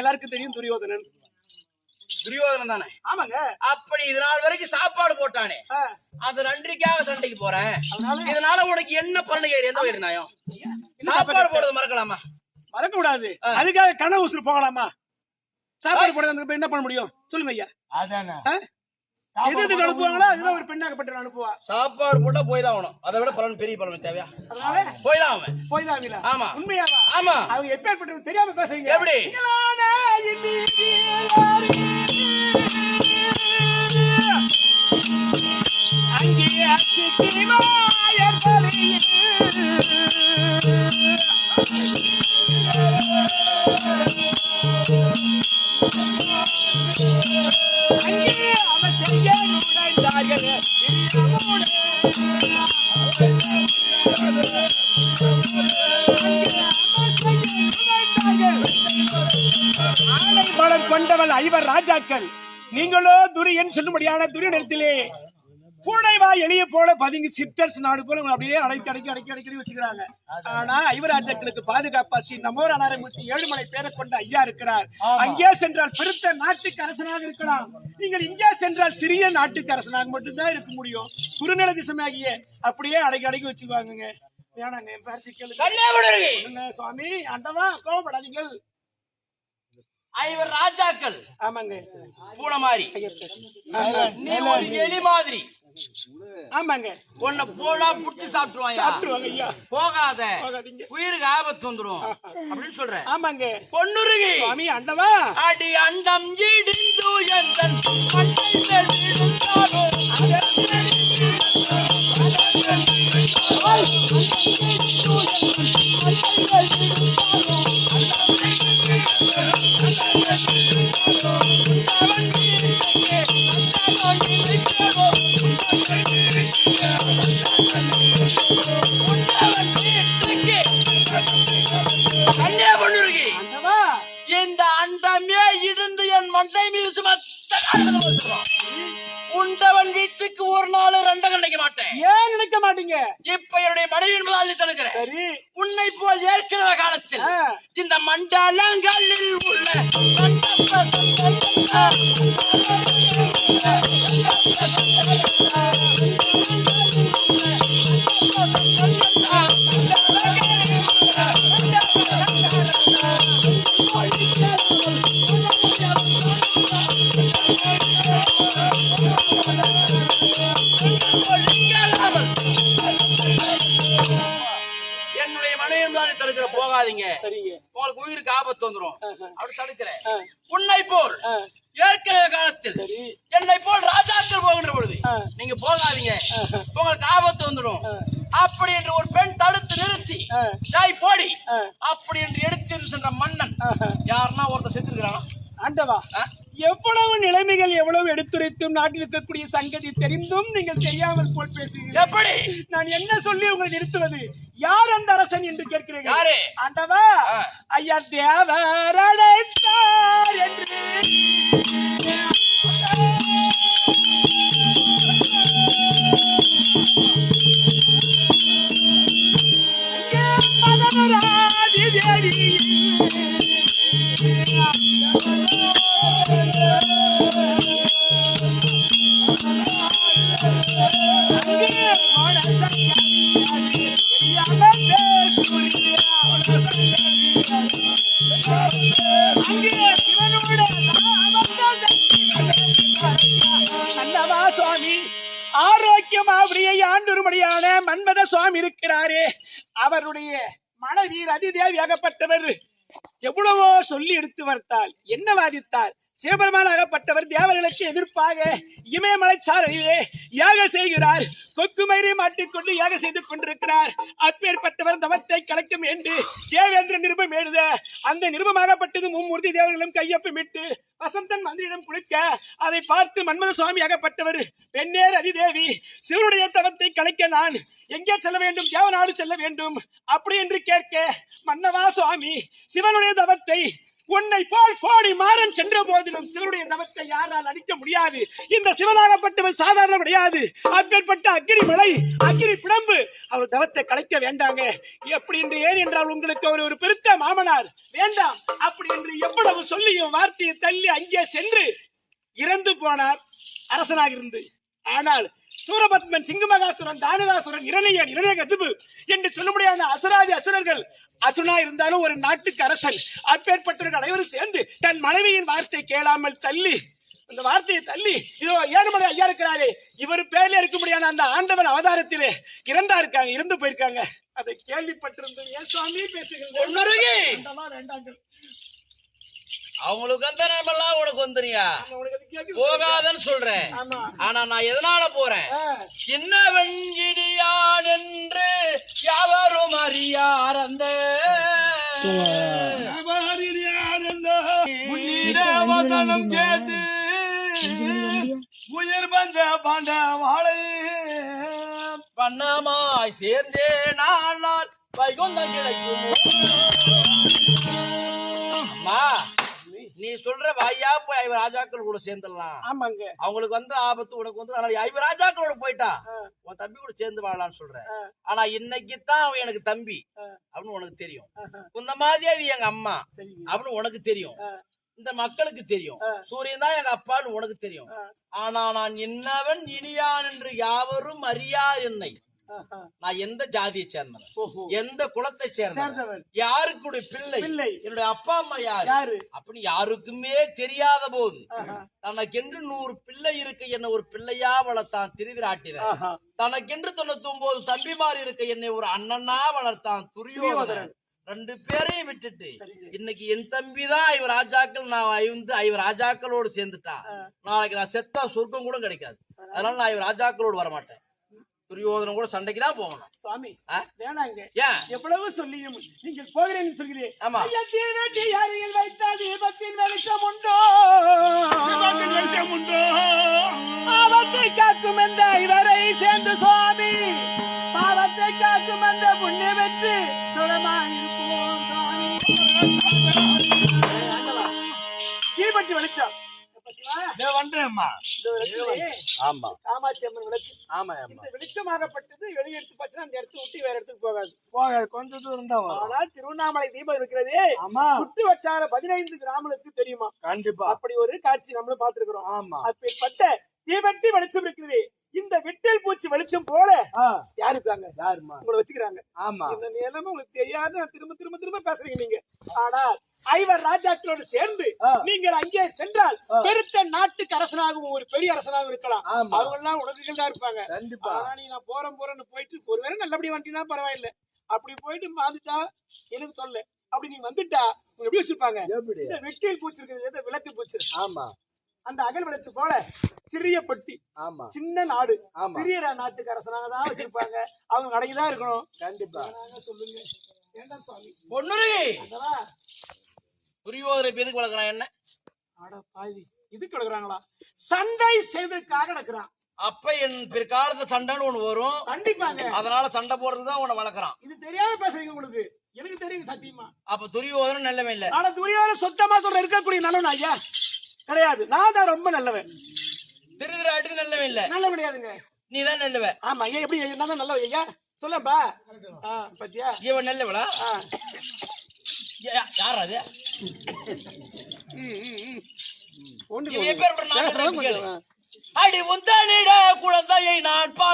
எல்லாருக்கும் தெரியும் துரியோதனன். துரியோதனன் தானே? ஆமாங்க. அப்படி இது நாள் வரைக்கும் சாப்பாடு போட்டானே. அது நன்றிக்காக சண்டைக்கு போறேன் அதனால? இதனால உனக்கு என்ன பலன் ஏறி எந்த வயிறு நாயம்? சாப்பாடு போடுறது மறக்கலாமா? மறக்க கூடாது அதுக்காக கன உசுறு போகலாமா? சாப்பாடு போட அந்த என்ன பண்ண முடியும்? சொல்லுங்க ஐயா. அதானே. எதுக்கு அனுப்புவாங்களோ? அதுதான் ஒரு பெண்ணாகப்பட்ட அனுப்புவா. சாப்பாடு போட்டா போய் தான் ஆகணும். அதை விட பலன் பெரிய பலன் தேவையா? அதனால போய் தான் அவன் போய் தான். ஆமா. உண்மையாவா? ஆமா. அவங்க எப்பேற்பட்டவங்க தெரியாம பேசுறீங்க. எப்படி? பலம் கொண்டவள் ஐவர் ராஜாக்கள். நீங்களோ துரியன் சொல்லும்படியான துரிய நிலத்திலே பூனைவா எளிய போல பதுங்கி சித்தர்ஸ் நாடு போல அப்படியே அடைக்கி அடைக்கி அடைக்கி அடைக்கி வச்சுக்கிறாங்க. ஆனா ஐவராஜாக்களுக்கு பாதுகாப்பா ஸ்ரீ நமோர் அனாரமூர்த்தி ஏழுமலை பேரை கொண்ட ஐயா இருக்கிறார். அங்கே சென்றால் பெருத்த நாட்டுக்கு அரசனாக இருக்கலாம். நீங்கள் இங்கே சென்றால் சிறிய நாட்டுக்கு அரசனாக மட்டும்தான் இருக்க முடியும். குறுநில திசமாகிய அப்படியே அடைக்கி அடைக்கி என்ன சுவாமி ஆண்டவா கோவப்படாதீங்க ஐவர் ராஜாக்கள் ஆமாங்க பூனை மாதிரி ஆமா. நீ ஒரு எலி மாதிரி ஆமாங்க உன்னை போடா புடிச்சு சாப்பிட்டுருவாங்க போகாத போகாதீங்க. உயிருக்கு ஆபத்து வந்துடும் அப்படின்னு சொல்ற ஆமாங்க பொண்ணுருகி சுவாமி ஆண்டவா அடி அண்டம் இடிந்து எந்தன் மண்டையில் Música இப்ப என்னுடைய மனைவி என்பதால் நீ தடுக்கிறேன் சரி. உன்னை போல் ஏற்கனவே காலத்தில். இந்த மண்டலங்களில் உள்ள என்னுடைய நீ தடுக்கிற போகாதீங்க. சரிங்க. உங்களுக்கு உயிருக்கு ஆபத்து வந்துரும். அப்படி தடுக்கிறேன். உன்னை போல். ஏற்கனவே காலத்தில் என்னை போல் ராஜாக்கள் போகின்ற பொழுது. நீங்க போகாதீங்க. உங்களுக்கு ஆபத்து வந்துடும் அப்படி என்று ஒரு பெண் தடுத்து நிறுத்தி. தாய் போடி. அப்படி என்று எடுத்து சென்ற மன்னன். யாருன்னா ஒருத்தர் செத்துருக்கானா ஆண்டவா. எவ்வளவு நிலைமைகள் எவ்வளவு எடுத்துரைத்தும் நாட்டில் இருக்கக்கூடிய சங்கதி தெரிந்தும் நீங்கள் தெரியாமல் போல் பேசுகிறீர்கள். எப்படி? நான் என்ன சொல்லி உங்களை நிறுத்துவது? யார் அந்த அரசன் என்று கேட்கிறீர்கள்? ஆ. ஐயா தேவர் அழைத்தார் என்று தேவி. சுவாமி இருக்கிறாரே. அவருடைய மனைவி ரதிதேவி ஆகப்பட்டவர். எவ்வளவோ சொல்லி எடுத்து வர்த்தால் என்ன வாதித்தார்? சிவபெருமான் அகப்பட்டவர் தேவர்களுக்கு எதிர்ப்பாக இமயமலை சாரலிலே யாக செய்கிறார். கொக்குமயிரை மாட்டிக்கொண்டு யாக செய்து கொண்டிருக்கிறார். அப்பேற்பட்டவர் தவத்தை கலைக்கும் என்று தேவேந்திர நிருபம் எழுத அந்த நிருபமாகப்பட்டது மும்மூர்த்தி தேவர்களும் கையொப்பமிட்டு வசந்தன் மந்திரிடம் குளிக்க அதை பார்த்து மன்மத சுவாமி அகப்பட்டவர் பெண்ணேர் அதிதேவி சிவனுடைய தவத்தை கலைக்க நான் எங்கே செல்ல வேண்டும்? தேவநாடு செல்ல வேண்டும்? அப்படி என்று கேட்க மன்னவா சுவாமி சிவனுடைய தவத்தை உன்னை போல் கோடி மாறன் சென்ற போதிலும் சிவனுடைய தவத்தை யாரால் அழிக்க முடியாது. இந்த சிவனாகப்பட்டவன் சாதாரண கிடையாது அப்பேற்பட்ட அக்கினி மலை அக்கினி பிடம்பு அவர் தவத்தை கலைக்க வேண்டாங்க. எப்படி என்று ஏன் என்றால் உங்களுக்கு அவர் ஒரு பெருத்த மாமனார். வேண்டாம் அப்படி என்று எவ்வளவு சொல்லியும் வார்த்தையை தள்ளி அங்கே சென்று இறந்து போனார் அரசனாக இருந்து. ஆனால் சூரபத்மன் சிங்கமகாசுரன் தானகாசுரன் இரணியன் இரணியகசிபு என்று சொல்லும்படியான அசுராதி அசுரர்கள் அசுரனா இருந்தாலும் ஒரு நாட்டுக்கு அரசன். அப்பேற்பட்டவர்கள் அனைவரும் சேர்ந்து தன் மனைவியின் வார்த்தை கேளாமல் தள்ளி அந்த வார்த்தையை தள்ளி இதோ ஏழுமலை ஐயா இருக்கிறாரே இவர் பேர்ல இருக்க முடியாத அந்த ஆண்டவன் அவதாரத்திலே இறந்தா இருக்காங்க இறந்து போயிருக்காங்க. அதை கேள்விப்பட்டிருந்தது. ஏன் சுவாமி? பேசுகிறேன் அவங்களுக்கு வந்த நேரமெல்லாம் உனக்கு வந்துறியா? போகாதன்னு சொல்றேன். ஆனா நான் எதனால போறேன்? ஆ. என்னவன் இடியான் என்று யாவரும் அறியார் அந்த வசனம் கேட்டு உயிர் வந்த பாண்ட வாழை பண்ணமாய் சேர்ந்தே நாள் நாள் வைகுந்தம் கிடைக்கும். நீ சொல்ற வாயா போய் ஐவர் ராஜாக்கள் கூட சேர்ந்துடலாம். ஆமாங்க. அவங்களுக்கு வந்து ஆபத்து உனக்கு வந்து அதனால ஐவர் ராஜாக்களோட போயிட்டா. உன் தம்பி கூட சேர்ந்து வாழலாம்னு சொல்றேன் ஆனா இன்னைக்கு தான் அவன் எனக்கு தம்பி அப்படின்னு உனக்கு தெரியும். இந்த மாதிரியாவி எங்க அம்மா அப்படின்னு உனக்கு தெரியும். இந்த மக்களுக்கு தெரியும். சூரியன் தான் எங்க அப்பான்னு உனக்கு தெரியும். ஆனா நான் என்னவன் இனியான் என்று யாவரும் அறியார் என்னை. நான் எந்த ஜாதியை சேர்ந்தவன்? எந்த குலத்தை சேர்ந்தவன்? யாருக்குடைய பிள்ளை? என்னுடைய அப்பா அம்மா யாரு? யாரு? அப்படி யாருக்குமே தெரியாத போது. தனக்கென்று நூறு பிள்ளை இருக்க என்ன ஒரு பிள்ளையா வளர்த்தான் திருவிராட்டினர். தனக்கென்று தொண்ணூத்தி ஒன்பது தம்பிமார் இருக்க என்னை ஒரு அண்ணனா வளர்த்தான் துரியோதனன். ரெண்டு பேரையும் விட்டுட்டு. இன்னைக்கு என் தம்பி தான் ஐவர் ராஜாக்கள் நான் ஐந்து ஐவர் ராஜாக்களோடு சேர்ந்துட்டா. நாளைக்கு நான் செத்தா சொர்க்கம் கூட கிடைக்காது. அதனால நான் ஐவர் ராஜாக்களோடு வரமாட்டேன். துரியோதனன் கூட சண்டைக்கு தான் போகணும். சுவாமி? வேணாங்க. ஏன்? எவ்வளவு சொல்லியும் நீங்கள் போகிறேன்னு சொல்கிறேன் ஆமா. ஐயா, தீவெட்டி அருகில் வைத்த தீபத்தின் வெளிச்சம் உண்டோ? வெளிச்சம் உண்டோ? ஆபத்தை காக்கும் என்ற இவரை சேர்ந்து சுவாமி? பாவத்தை காக்கும் என்ற புண்ணிய வெற்றி சுடமாயிருப்போம் சுவாமி. தீபத்தி வெளிச்சம். விளக்கிலே ஆமா. காமாட்சி அம்மன் விளக்கு. ஆமா ஆமா. வெளிச்சமாகப்பட்டது வெளியே எடுத்து போச்சுன்னா அந்த இடத்த விட்டு வேற இடத்துக்கு போகாது. போக கொஞ்ச தூரம் தான் ஆனால் திருவண்ணாமலை தீபம் இருக்கிறதே ஆமா. சுற்று வட்டார பதினைந்து கிராமங்களுக்கு தெரியுமா? கண்டிப்பா. அப்படி ஒரு காட்சி நம்மளும் பார்த்திருக்கிறோம். ஆமா. அப்பேற்பட்ட தீபட்டி வெளிச்சம் இருக்கிறது. இந்த விட்டல் பூச்சி வெளிச்சம் போல. யாரு இருக்காங்க யாருமா உங்களை வச்சுக்கிறாங்க. ஆமா. இந்த நிலைமை உங்களுக்கு தெரியாத. திரும்ப திரும்ப திரும்ப பேசுறீங்க நீங்க. ஆனால் ஐவர் ராஜாக்களோடு சேர்ந்து. நீங்கள் அங்கே சென்றால் பெருத்த நாட்டுக்கு அரசனாகவும் ஒரு பெரிய அரசனாகவும் இருக்கலாம். அவங்க எல்லாம் உலகங்கள் தான் இருப்பாங்க. கண்டிப்பா. ஆனா நீ நான் போறேன் போறேன்னு போயிட்டு ஒருவேளை நல்லபடியா வந்துட்டீங்கன்னா பரவாயில்ல. அப்படி போயிட்டு வந்துட்டா எனக்கு தொல்லை. அப்படி நீ வந்துட்டா எப்படி வச்சிருப்பாங்க? வெட்டியில் பூச்சி இருக்கிறது இந்த விளக்கு பூச்சி. ஆமா. அந்த அகல் விளக்கு போல சிறிய பட்டி ஆமா. சின்ன நாடு ஆமா. சிறிய நாட்டுக்கு அரசனாக தான் வச்சிருப்பாங்க. அவங்க அடங்கிதான் இருக்கணும். கண்டிப்பா. சொல்லுங்க? வேண்டாம் சுவாமி? இப்ப எதுக்கு வளர்க்குறான் என்ன? அட பாவி இது கிடக்குறாங்களா சண்டை செய்வதற்காக நடக்கிறான். அப்ப என் பிற்காலத்து சண்டைன்னு ஒண்ணு வரும். கண்டிப்பாங்க. அதனால சண்டை போடுறதுக்கு தான் உன்னை வளர்க்குறான். இது தெரியாம பேசுறீங்க உங்களுக்கு. எனக்கு தெரியுங்க சத்தியமா. அப்ப துரியோதனன் நல்லவன் இல்ல. ஆனா துரியோதன சொத்தமா சொல்ற இருக்கக்கூடிய நல்லவன் ஐயா. கிடையாது. நான் தான் ரொம்ப நல்லவன். திருதிராட்டுக்கு நல்லவன் இல்ல. நல்ல முடியாதுங்க நீ தான் நல்லவ. ஆமா ஐயா எப்படி நான் தான் நல்லவன் ஐயா? சொல்லப்பா பத்தியா? இவன் நல்லவளா? யார் அது? ஒன்று அடி உந்தனிட குழந்தையை நான் பார்க்க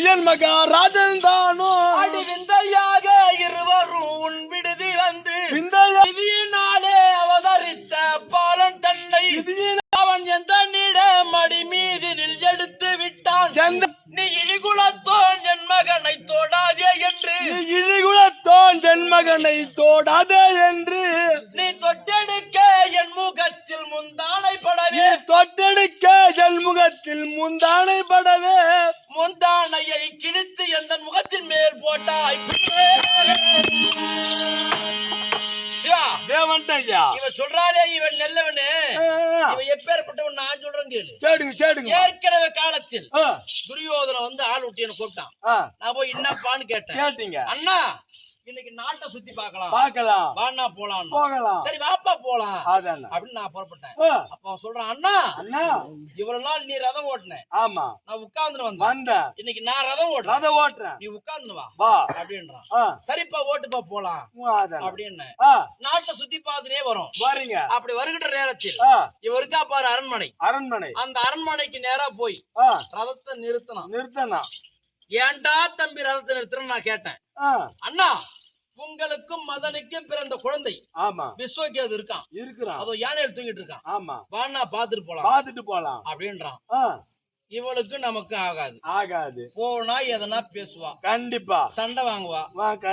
சூரியன் மகாராஜன் தானோ அடி விந்தையாக இருவரும் உன் விடுதி வந்து விந்தையினாலே அவதரித்த பாலன் தன்னை அவன் எந்த நிட மடி மீதினில் எடுத்து விட்டான். நீ இழிகுலத்தோன் என் மகனை தோடாதே என்று. இழிகுலத்தோன் என் மகனை தோடாதே என்று. கேளு கேடுங்க கேடுங்க. ஏற்கனவே காலத்தில் துரியோதனை வந்து ஆள் விட்டியன்னு கூப்பிட்டான். நான் போய் என்னப்பான்னு கேட்டேன். கேட்டீங்க. அண்ணா இன்னைக்கு நாட்டை சுத்தி பார்க்கலாம். பார்க்கலாம். வாண்ணா போலாம் போகலாம். சரி வாப்பா போலாம். அப்படின்னு நான் புறப்பட்டேன். அப்ப சொல்றான் அண்ணா அண்ணா. இவ்வளவு நாள் நீ ரதம் ஓட்டுன. ஆமா. நான் உட்கார்ந்துட்டு வந்தேன். வந்தேன். இன்னைக்கு நான் ரதம் ஓட்டுறேன். ரத ஓட்டுறேன். நீ உட்கார்ந்து வா. வா. அப்படின்றான். சரிப்பா ஓட்டுப்பா போலாம். அப்படின்னு. நாட்டுல சுத்தி பார்த்துனே வரும். வரீங்க. அப்படி வருகின்ற நேரத்தில் ஆ, இவ இருக்கா பாரு அரண்மனை. அரண்மனை. அந்த அரண்மனைக்கு நேரா போய் ரதத்தை நிறுத்தணும் நிறுத்தனா ஏன்டா தம்பி ரதத்தை நிறுத்தணும் நான் கேட்டேன். அண்ணா உங்களுக்கும் மதனுக்கும் பிறந்த குழந்தை. ஆமா. விஸ்வகேது இருக்கான். இருக்கிறான். அதோ யானையில் தூங்கிட்டு இருக்கான். ஆமா. வாண்ணா பாத்துட்டு போலாம். பாத்துட்டு போலாம். அப்படின்றான். இவளுக்கு நமக்கு ஆகாது. ஆகாது. போனா எதனா பேசுவா. கண்டிப்பா. சண்டை வாங்குவா.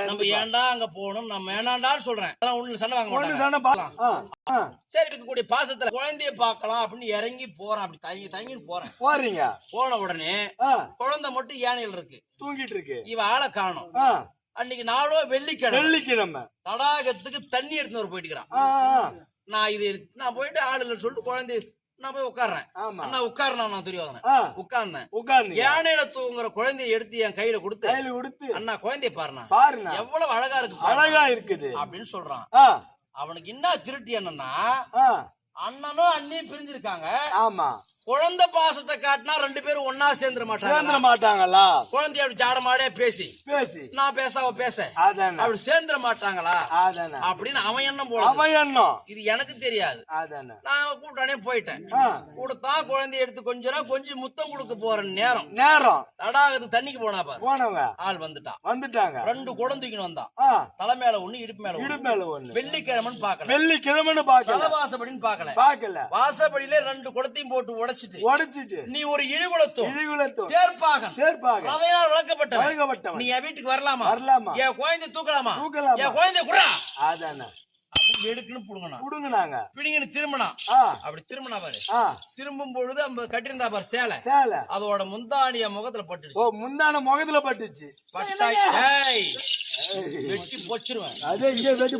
நம்ம ஏன்டா அங்க போகணும்? நம்ம ஏனாண்டான்னு சொல்றேன். அதான் ஒண்ணு சண்டை வாங்க சண்டை பா- ஆ, ஆ, சரி இருக்கக்கூடிய பாசத்துல குழந்தைய பார்க்கலாம் அப்படின்னு இறங்கி போறேன். அப்படி தங்கி தங்கின்னு போறேன். போறீங்க. போன உடனே குழந்தை மட்டும் யானையில் இருக்கு. தூங்கிட்டு இருக்கு. இவ ஆளை காணும். அன்னைக்கு நாளோ வெள்ளிக்கிழமை. வெள்ளிக்கிழமை. தடாகத்துக்கு தண்ணி எடுத்துன்னு வர போயிட்டுக்கிறான். நான் இது எடுத்து- நான் போயிட்டு ஆள் இல்லைன்னு சொல்லிட்டு குழந்தை நான் போய் உட்கார்றேன். ஆமா. அண்ணா உட்காரணும் நான் தெரியாதேன் உட்கார்ந்தேன். உட்கார்ந்து யானையில தூங்குற குழந்தைய எடுத்து என் கையில கொடுத்து கையில கொடுத்து. அண்ணா குழந்தைய பாருண்ணா. பாருண்ணா. எவ்வளவு அழகா இருக்கு அழகா இருக்குது. அப்படின்னு சொல்றான். அவனுக்கு என்ன திருட்டி என்னன்னா அண்ணனும் அண்ணியும் பிரிஞ்சிருக்காங்க. ஆமா. குழந்தை பாசத்தை காட்டினா ரெண்டு பேரும் ஒன்னா சேர்ந்துட சேர்ந்துட மாட்டாங்க மாட்டாங்களா? குழந்தைய ஜாடமாடே பேசி பேசி. நான் பேச அவ பேச. அப்படி சேர்ந்துட மாட்டாங்களா? அப்படின்னு அவன் எண்ணம் போல அவன் எண்ணம். இது எனக்கு தெரியாது. நான் கூட்டானே போயிட்டேன். கொடுத்தா குழந்தைய எடுத்து கொஞ்ச நேரம் கொஞ்சம் முத்தம் கொடுக்க போற நேரம். நேரம். தடாகத்து தண்ணிக்கு போனா பாரு. போனவங்க. ஆள் வந்துட்டான் வந்துட்டாங்க. ரெண்டு குடம் தூக்கின்னு வந்தான் தலை மேல ஒண்ணு இடுப்பு மேல ஒண்ணு. இடு மேல ஒண்ணு. வெள்ளிக்கிழமைன்னு பாக்கல வெள்ளிக்கிழமைன்னு பாக்கல தலைவாசப்படின்னு பாக்கல பாக்கல வாசப்படியில ரெண்டு குடத்தையும் போட்டு உடைச்சிட்டு உடைச்சிட்டு நீ ஒரு இழிகுலத்தும் இழிகுலத்தோம் தேர்ப்பாகன். தேர்ப்பாக ரவையால் வளர்க்கப்பட்டவன். வழங்கப்பட்டவன் நீ என் வீட்டுக்கு வரலாமா? வரலாமா? என் குழந்தை தூக்கலாமா? தூக்கலாமா? என் குழந்தை குறா அதானே. அப்படின்னு எடுக்குன்னு புடுங்கணும் புடுங்குனாங்க. பிடிங்கன்னு திரும்பினா ஆ, அப்படி திரும்பினா பாரு. திரும்பும் பொழுது அந்த கட்டியிருந்தா பாரு சேலை. சேலை. அதோட முந்தானிய முகத்துல ஓ பட்டுடுச்சு முந்தான முகத்துல பட்டுச்சு. பட்டாய். வெட்டி பொச்சிருவேன். அதே இங்கே வெட்டி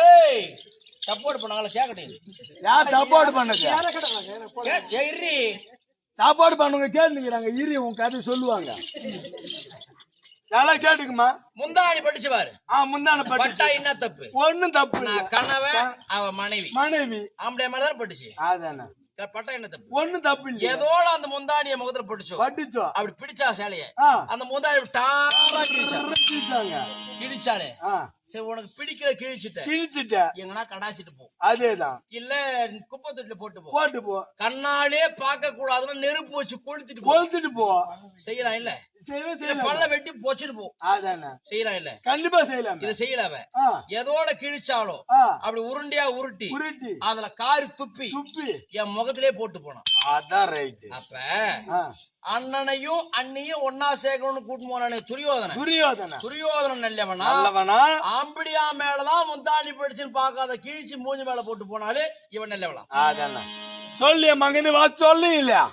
ஏய். சப்போர்ட் பண்ணாங்களா? கேக்கட்டும் யார் சாப்பாடு பண்ணது? எரி சாப்பாடு பண்ணுங்க கேட்டுக்கிறாங்க இரு உன் கதை சொல்லுவாங்க. நல்லா கேட்டுக்குமா? முந்தாணி படிச்சு பாரு. ஆ பட்டுச்சு பட்டா என்ன தப்பு? ஒண்ணும் தப்பு இல்ல. நான் கணவன் அவ மனைவி. மனைவி. ஆம்பளை மேலதான் பட்டுச்சு அதானே. பட்டா என்ன தப்பு? ஒண்ணும் தப்பு இல்ல. ஏதோட அந்த முந்தாணிய முகத்துல பட்டுச்சோ பட்டுச்சோம் அப்படி பிடிச்சா சேலைய. அந்த முந்தாணி டாரா கிழிச்சா கிழிச்சாங்க. கிழிச்சாலே. ஆ. சரி உனக்கு பிடிக்கல கிழிச்சிட்ட. கிழிச்சிட்ட. எங்கன்னா கடாசிட்டு போ. அதேதான். இல்ல குப்பை தொட்டில போட்டு போ. போட்டு போ. கண்ணாலே பார்க்க கூடாதுன்னு நெருப்பு வச்சு கொளுத்திட்டு கொளுத்துட்டு போ. செய்யலாம் இல்ல? செய்யலாம் பல்ல வெட்டி போச்சுட்டு போ. அதானே. செய்யலாம் இல்ல? கண்டிப்பா செய்யலாம். இத செய்யல அவன். ஆ. எதோட கிழிச்சாலோ ஆ. அப்படி உருண்டையா உருட்டி உருட்டி. அதுல காரி துப்பி துப்பி. என் முகத்திலே போட்டு போனான். அதான் ரைட்டு அப்ப அண்ணனையும் அண்ணியும் ஒன்னா சேர்க்கணும்னு கூட்டு போனானே துரியோதனை துரியோதன துரியோதனன் நல்லவனா? நல்லவனா? ஆம்படியா மேலதான் முந்தாணி படிச்சுன்னு பார்க்காத கீழ்ச்சி மூஞ்சி மேல போட்டு போனாலே இவன் நல்லவனா அதானே சொல்லி மகனு வா சொல்லு இல்லையா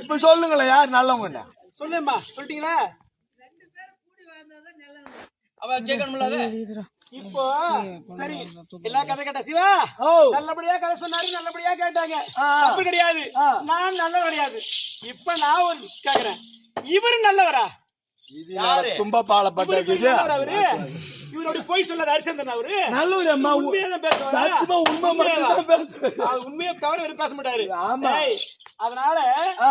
இப்ப சொல்லுங்களேன் யார் நல்லவங்க சொல்லுமா சொல்லிட்டீங்களா? அவ கேட்கணும்ல அதை? இப்போ சரி எல்லா கதை கேட்டா சிவா? ஓ. நல்லபடியா கதை சொன்னாரு நல்லபடியா கேட்டாங்க. தப்பு கிடையாது. நான் நல்ல கிடையாது. இப்ப நான் ஒரு கேக்குறேன். இவரு நல்லவரா? இது யாரு? தும்ப பாலப்பட்டது இது நல்லவரா அவரு இவரு அப்படி போய் சொல்லாத ஹரிச்சந்திரன் அவரு நல்லூர் அம்மா உண்மையா தான் பேசுவாரா? சத்தியமா உண்மை மட்டும் தான் பேசுவேன் அது உண்மையை தவிர இவரு பேச மாட்டாரு ஆமா. அதனால.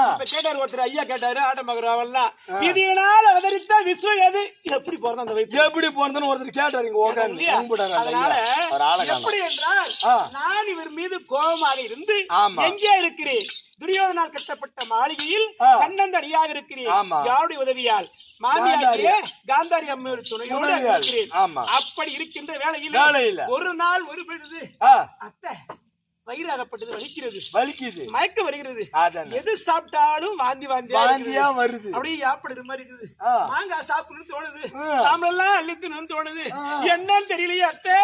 இப்ப கேட்டாரு ஒருத்தர் ஐயா கேட்டாரு ஆட்டம் பாக்குறவெல்லாம் விதியினால் அவதரித்த விஸ்வம் எது எப்படி பிறந்த அந்த வயிற்று எப்படி போனதுன்னு ஒருத்தர் கேட்டாரு இங்க உட்காந்து? அதனால. எப்படி என்றால். நான் இவர் மீது கோபமாக இருந்து. எங்கே இருக்கிறேன் துரியோதனால் கட்டப்பட்ட மாளிகையில் ஆ. தன்னந்தனியாக இருக்கிறேன். யாருடைய உதவியால் மாமியாக்கிய காந்தாரி. அம்மையோட துணையோடு. இருக்கிறேன் ஆமா. அப்படி இருக்கின்ற வேளையில் வேளையில. ஒரு நாள் ஒரு ஆ, அத்தை வயிறாகப்பட்டது வலிக்கிறது. வலிக்குது. மயக்கம் வருகிறது. எது சாப்பிட்டாலும் வாந்தி வாந்தியா வாந்தியா இருக்குது. வருது. அப்படியே யாப்படுற மாதிரி இருக்குது. மாங்காய் சாப்பிடணும்னு தோணுது. அள்ளிக்கணும்னு தோணுது. என்னன்னு தெரியலையே அத்தை.